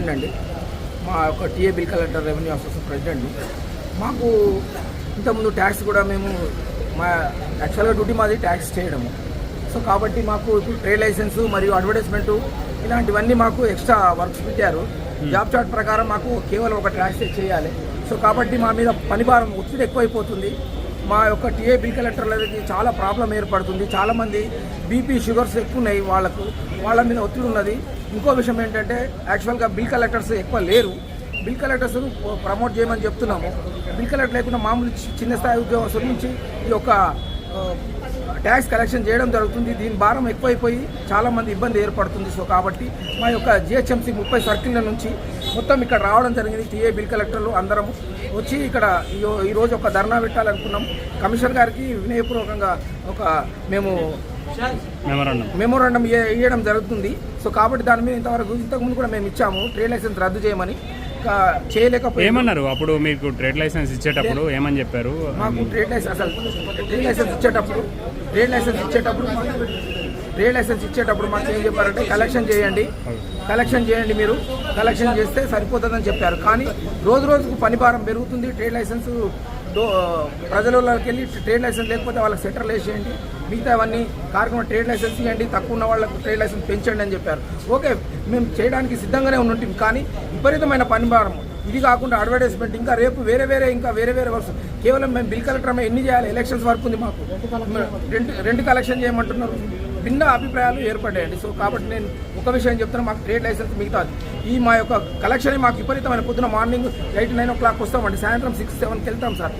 President అండి. మా యొక్క TA bill collector revenue association president. మాకు ఇంతకుముందు ట్యాక్స్ కూడా మేము మా యాక్చువల్గా డ్యూటీ మాది ట్యాక్స్ చేయడము. సో కాబట్టి మాకు ఇప్పుడు ట్రేడ్ లైసెన్స్ మరియు అడ్వర్టైజ్మెంటు ఇలాంటివన్నీ మాకు ఎక్స్ట్రా వర్క్స్ పెట్టారు. జాబ్ చార్ట్ ప్రకారం మాకు కేవలం ఒక ట్యాక్స్ చేయాలి. సో కాబట్టి మా మీద పనిభారం ఒత్తిడి ఎక్కువైపోతుంది. మా యొక్క టీఏ బిల్ కలెక్టర్లకి చాలా ప్రాబ్లం ఏర్పడుతుంది. చాలామంది బీపీ షుగర్స్ ఎక్కువ ఉన్నాయి వాళ్ళకు. వాళ్ళ మీద ఒత్తిడి ఉన్నది. ఇంకో విషయం ఏంటంటే యాక్చువల్గా బిల్ కలెక్టర్స్ ఎక్కువ లేరు. బిల్ కలెక్టర్స్ ప్రమోట్ చేయమని చెప్తున్నాము. బిల్ కలెక్టర్ లేకుండా మామూలు చిన్న స్థాయి ఉద్యోగస్తుల నుంచి ఈ యొక్క ట్యాక్స్ కలెక్షన్ చేయడం జరుగుతుంది. దీని భారం ఎక్కువైపోయి చాలామంది ఇబ్బంది ఏర్పడుతుంది. సో కాబట్టి మా యొక్క జిహెచ్ఎంసీ ముప్పై సర్కిళ్ళ నుంచి మొత్తం ఇక్కడ రావడం జరిగింది. టీఏ బిల్ కలెక్టర్లు అందరం వచ్చి ఇక్కడ ఈ- ఈరోజు ఒక ధర్నా పెట్టాలనుకున్నాం. కమిషనర్ గారికి వినయపూర్వకంగా ఒక మేము మెమరాండం ఇవ్వడం జరుగుతుంది. సో కాబట్టి దాని మీద ఇంతవరకు ఇంతకుముందు కూడా మేము ఇచ్చాము. ట్రేడ్ లైసెన్స్ రద్దు చేయమని. ఇంకా చేయలేకపోయాము ఏమన్నారు? అప్పుడు మీకు ట్రేడ్ లైసెన్స్ ఇచ్చేటప్పుడు ఏమని చెప్పారు? మాకు ట్రేడ్ లైసెన్స్ అసలు ట్రేడ్ లైసెన్స్ ఇచ్చేటప్పుడు ట్రేడ్ లైసెన్స్ ఇచ్చేటప్పుడు మాకు- ట్రేడ్ లైసెన్స్ ఇచ్చేటప్పుడు మాకు ఏం చెప్పారంటే కలెక్షన్ చేయండి. కలెక్షన్ చేయండి మీరు. కలెక్షన్ చేస్తే సరిపోతుందని చెప్పారు. కానీ రోజు రోజుకు పని భారం పెరుగుతుంది ట్రేడ్ లైసెన్స్ ప్రజలకి వెళ్ళి ట్రేడ్ లైసెన్స్ లేకపోతే వాళ్ళకి సెటర్ వేసేయండి మిగతా అవన్నీ కార్యక్రమం ట్రేడ్ లైసెన్స్ ఇవ్వండి తక్కువ ఉన్న వాళ్ళకు ట్రేడ్ లైసెన్స్ పెంచండి అని చెప్పారు. ఓకే మేము చేయడానికి సిద్ధంగానే ఉంటుంటాం కానీ విపరీతమైన పని భారం ఇది కాకుండా అడ్వర్టైజ్మెంట్ ఇంకా రేపు వేరే వేరే ఇంకా వేరే వేరే వర్క్స్ కేవలం మేము బిల్ కలెక్టర్ ఎన్ని చేయాలి? ఎలక్షన్స్ వరకు ఉంది మాకు. రెండు రెండు కలెక్షన్ చేయమంటున్నారు. భిన్న అభిప్రాయాలు ఏర్పడ్డాయండి. సో కాబట్టి నేను ఒక విషయం చెప్తున్నా మాకు ట్రేడ్ లైసెన్స్ మిగతా ఈ మా యొక్క కలెక్షన్ మాకు విపరీతమైన పొద్దున morning eight nine o'clock వస్తామండి. సాయంత్రం సిక్స్ సెవెన్కి వెళ్తాం సార్.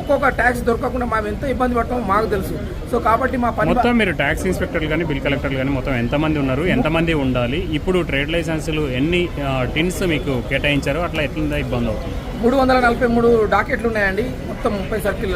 ఒక్కొక్క ట్యాక్స్ దొరకకుండా మేము ఎంత ఇబ్బంది పడతామో మాకు తెలుసు. సో కాబట్టి మా పని మొత్తం మీరు ట్యాక్స్ ఇన్స్పెక్టర్లు కానీ బిల్ కలెక్టర్లు కానీ మొత్తం ఎంతమంది ఉన్నారు? ఎంతమంది ఉండాలి? ఇప్పుడు ట్రేడ్ లైసెన్సులు ఎన్ని టిన్స్ మీకు కేటాయించారో అట్లా ఎట్లా ఇబ్బంది అవుతుంది? మూడు వందల నలభై మూడు డాకెట్లు ఉన్నాయండి. మొత్తం ముప్పై సర్కిల్